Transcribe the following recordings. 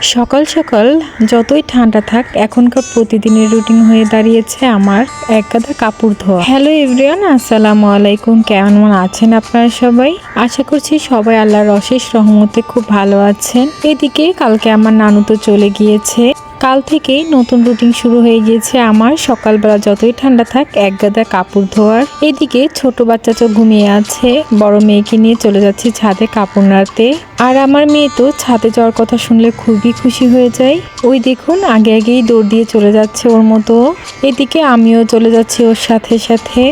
সকাল সকাল যতই ঠান্ডা থাক, এখনকার প্রতিদিনের রুটিন হয়ে দাঁড়িয়েছে আমার এক গাদা কাপড় ধোয়া। হ্যালো এভরিওয়ান, আসসালামু আলাইকুম। কেমন আছেন আপনারা সবাই? আশা করছি সবাই আল্লাহর অশেষ রহমতে খুব ভালো আছেন। এদিকে কালকে আমার নানু তো চলে গিয়েছে। কাল থেকেই নতুন রুটিন শুরু হয়ে গিয়েছে আমার। সকালবেলা যতই ঠান্ডা থাক, এক গাদা কাপড় ধোয়ার। এদিকে ছোট বাচ্চা তো ঘুমিয়ে আছে, বড় মেয়েকে নিয়ে চলে যাচ্ছি ছাদে কাপড় নাড়তে। আর আমার মেয়ে তো ছাদে যাওয়ার কথা শুনলে খুবই খুশি হয়ে যায়। ওই দেখুন, আগে আগেই দৌড় দিয়ে চলে যাচ্ছে ওর মতো। এদিকে আমিও চলে যাচ্ছি ওর সাথে সাথে।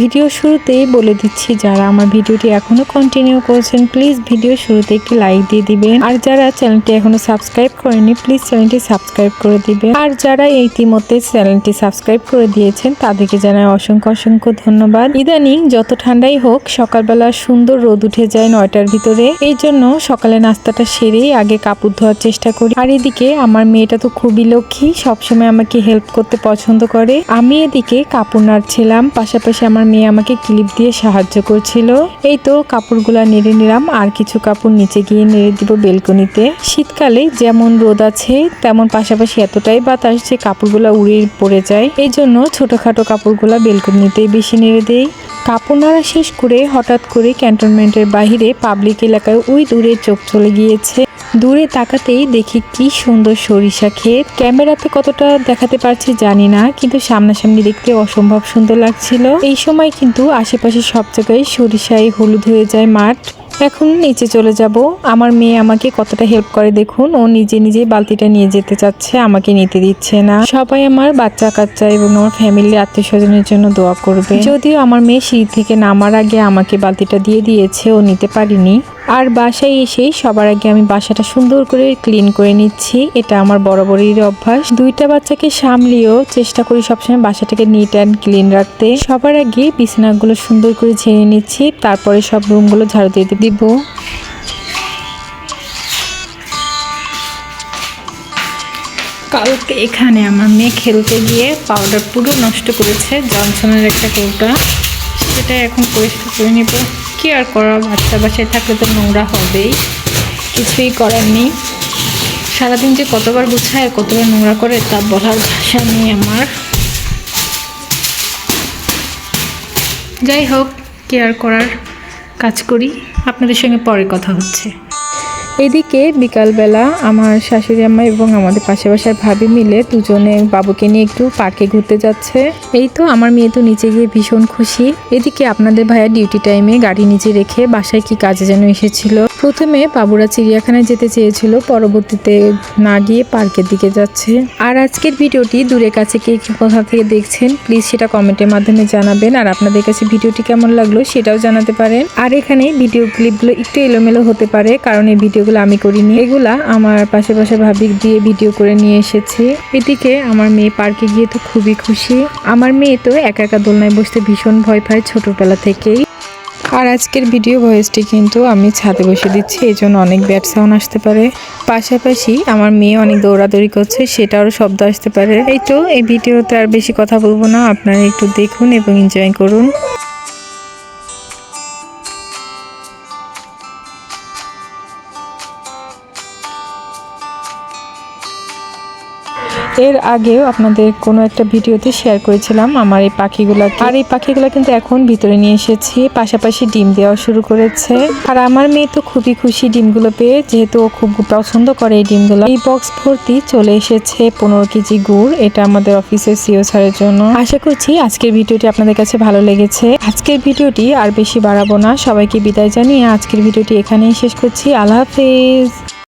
ভিডিও শুরুতেই বলে দিচ্ছি, যারা আমার ভিডিওটি এখনও কন্টিনিউ করছেন প্লিজ ভিডিও শুরুতে একটি লাইক দিয়ে দিবেন। আর যারা চ্যানেলটি এখনও সাবস্ক্রাইব করেনি প্লিজ চ্যানেলটি সাবস্ক্রাইব করে দিবেন। আর যারা ইতিমধ্যে চ্যানেলটি সাবস্ক্রাইব করে দিয়েছেন, তাদেরকে জানাই অসংখ্য অসংখ্য ধন্যবাদ। ইদানিং যত ঠান্ডাই হোক, সকালবেলা সুন্দর রোদ উঠে যায় নয়টার ভিতরে। এই জন্য সকালে নাস্তাটা সেরেই আগে কাপড় ধোয়ার চেষ্টা করি। আর এদিকে আমার মেয়েটা তো খুবই লক্ষ্মী, সবসময় আমাকে হেল্প করতে পছন্দ করে। আমি এদিকে কাপড় নাড়ছিলাম, পাশাপাশি আমার মেয়ে আমাকে ক্লিপ দিয়ে সাহায্য করছিল। এই তো কাপড়গুলা নেড়ে নিলাম, আর কিছু কাপড় নিচে গিয়ে নেড়ে দিব বেলকনিতে। শীতকালে যেমন রোদ আছে, তেমন পাশাপাশি এতটাই বাতাস যে কাপড়গুলা উড়ে পড়ে যায়। এই জন্য ছোটোখাটো কাপড়গুলা বেলকনিতেই বেশি নেড়ে দেই। কাপড় নাড়া শেষ করে হঠাৎ করে ক্যান্টনমেন্টের বাইরে পাবলিক এলাকায় ওই দূরে চোখ চলে গিয়েছে। দূরে তাকাতেই দেখি কি সুন্দর সরিষা ক্ষেত। ক্যামেরাতে কতটা দেখাতে পারছি জানি না, কিন্তু সামনাসামনি দেখতে অসম্ভব সুন্দর লাগছিল। এই সময় কিন্তু আশেপাশে সব জায়গায় সরিষায় হলুদ হয়ে যায় মাঠ। এখন নিচে চলে যাব। আমার মেয়ে আমাকে কতটা হেল্প করে দেখুন। ও নিজে নিজে বালতিটা নিয়ে যেতে চাচ্ছে, আমাকে নিতে দিচ্ছে না। সবাই আমার বাচ্চা কাচ্চা এবং আমার ফ্যামিলি আত্মীয় স্বজনের জন্য দোয়া করবে। যদিও আমার মেয়ে সিঁড়ি থেকে নামার আগে আমাকে বালতিটা দিয়ে দিয়েছে, ও নিতে পারিনি। আর বাসায় এসেই সবার আগে আমি বাসাটা সুন্দর করে ক্লিন করে নিচ্ছি। এটা আমার বরাবরই অভ্যাস। দুইটা বাচ্চাকে সামলিয়েও চেষ্টা করি সবসময় বাসাটাকে নিট অ্যান্ড ক্লিন রাখতে। সবার আগে বিছানাগুলো সুন্দর করে ঝেড়ে নিচ্ছি। তারপরে সব রুমগুলো ঝাড়ু দিয়ে দিব। কালকে এখানে আমার মেয়ে খেলতে গিয়ে পাউডার পুরো নষ্ট করেছে জনসনের একটা কৌটা। সেটা এখন পরিষ্কার করে নিব। কি আর করা বাচ্চা বাসায় থাকলে তো নোংরা হবেই। কিছুই করার নেই। সারাদিন যে কতবার গুছায়, কতবার নোংরা করে, তা বলার ভাষা নেই আমার। যাই হোক কেয়ার করার? কাজ করি। আপনাদের সঙ্গে পরে কথা হচ্ছে। এদিকে বিকালবেলা আমার শাশুড়ি আম্মা এবং আমাদের পাশে বাসার ভাবি মিলে দুজনে বাবুকে নিয়ে একটু পার্কে ঘুরতে যাচ্ছে। এই তো আমার মেয়ে তো নিচে গিয়ে ভীষণ খুশি। এদিকে আপনাদের ভাইয়া ডিউটি টাইমে গাড়ি নিচে রেখে বাসায় কি কাজে যেন এসেছিল। প্রথমে বাবুরা চিড়িয়াখানায় যেতে চেয়েছিল, পরবর্তীতে না গিয়ে পার্কের দিকে যাচ্ছে। আর আজকের ভিডিওটি দূরে কাছে কে কোথা থেকে দেখছেন, প্লিজ সেটা কমেন্টের মাধ্যমে জানাবেন। আর আপনাদের কাছে ভিডিওটি কেমন লাগল সেটাও জানাতে পারেন। আর এখানে ভিডিও ক্লিপগুলো একটু এলোমেলো হতে পারে, কারণ এই ভিডিওগুলো আমি করিনি। এগুলা আমার পাশে পাশে ভাবি দিয়ে ভিডিও করে নিয়ে এসেছি। এদিকে আমার মেয়ে পার্কে গিয়ে তো খুবই খুশি। আমার মেয়ে তো একা একা দোলনায় বসতে ভীষণ ভয় পায় ছোটবেলা থেকেই। আর আজকের ভিডিও ভয়েসটি কিন্তু আমি ছাদে বসে দিচ্ছি, এই জন্য অনেক ব্যাড সাউন্ড আসতে পারে। পাশাপাশি আমার মেয়ে অনেক দৌড়াদৌড়ি করছে, সেটারও শব্দ আসতে পারে। এই তো, এই ভিডিওতে আর বেশি কথা বলব না, আপনারা একটু দেখুন এবং এনজয় করুন। এর আগেও আপনাদের কোনো একটা ভিডিওতে শেয়ার করেছিলাম আমার এই পাখিগুলো আর এই পাখিগুলো কিন্তু এখন ভিতরে নিয়ে এসেছি, পাশাপাশি ডিম দেওয়া শুরু করেছে। আর আমার মেয়ে তো খুবই খুশি ডিমগুলো পেয়ে, যেহেতু ও খুব পছন্দ করে এই ডিমগুলো। এই বক্স ভর্তি চলে এসেছে পনেরো কেজি গুড়, এটা আমাদের অফিসের সিও স্যারের জন্য। আশা করছি আজকের ভিডিওটি আপনাদের কাছে ভালো লেগেছে। আজকের ভিডিওটি আর বেশি বাড়াবো না, সবাইকে বিদায় জানিয়ে আজকের ভিডিওটি এখানেই শেষ করছি। আল্লাহ হাফেজ।